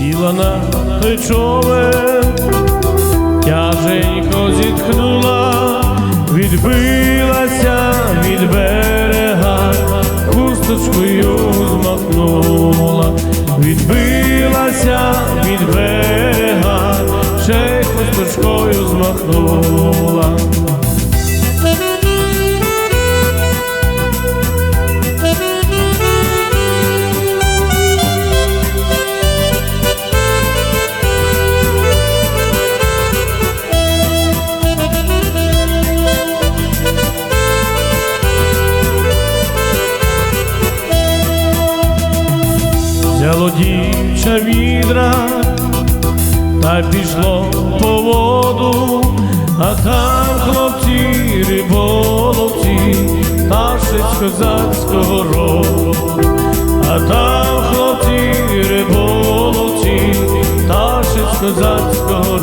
сіла на той човен, тяженько зітхнула, відбилася від берега, хусточкою змахнула, відбилася від берега, ще й хусточкою змахнула. Взяло дівча відра та пішло по воду, а там хлопці риболовці, та з козацького роду, а там хлопці риболовці, та з козацького